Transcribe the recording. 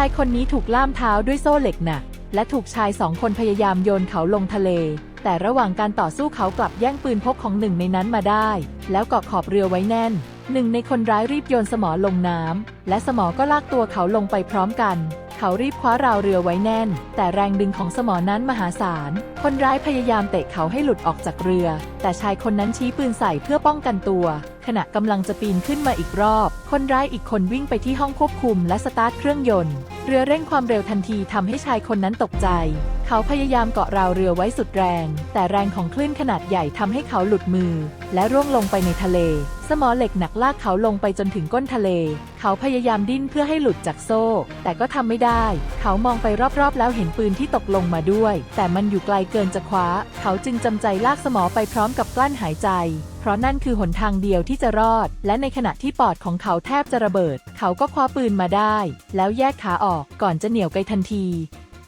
ายคนนี้ถูกล่ามเท้าด้วยโซ่เหล็กหนัก และถูกชายสองคนพยายามโยนเขาลงทะเล แต่ระหว่างการต่อสู้เขากลับแย่งปืนพกของหนึ่งในนั้นมาได้ แล้วเกาะขอบเรือไว้แน่น หนึ่งในคนร้ายรีบโยนสมอลงน้ำและสมอก็ลากตัวเขาลงไปพร้อมกัน เขารีบคว้าราวเรือไว้แน่น แต่แรงดึงของสมอนั้นมหาศาล คนร้ายพยายามเตะเขาให้หลุดออกจากเรือ แต่ชายคนนั้นชี้ปืนใส่เพื่อป้องกันตัว ขณะกำลังจะปีนขึ้นมาอีกรอบ คนร้ายอีกคนวิ่งไปที่ห้องควบคุมและสตาร์ทเครื่องยนต์ เรือเร่งความเร็วทันทีทำให้ชายคนนั้นตกใจ เขาพยายามเกาะราวเรือไว้สุดแรง แต่แรงของคลื่นขนาดใหญ่ทำให้เขาหลุดมือ และร่วงลงไปในทะเล สมอเหล็กหนักลากเขาลงไปจนถึงก้นทะเล เขาพยายามดิ้นเพื่อให้หลุดจากโซ่ แต่ก็ทำไม่ได้ เขามองไปรอบๆ แล้วเห็นปืนที่ตกลงมาด้วย แต่มันอยู่ไกลเกินจะคว้า เขาจึงจำใจลากสมอไปพร้อมกับกลั้นหายใจเพราะนั่นคือหนทางเดียวที่จะรอด และในขณะที่ปอดของเขาแทบจะระเบิด เขาก็คว้าปืนมาได้ แล้วแยกขาออกก่อนจะเหนี่ยวไกทันที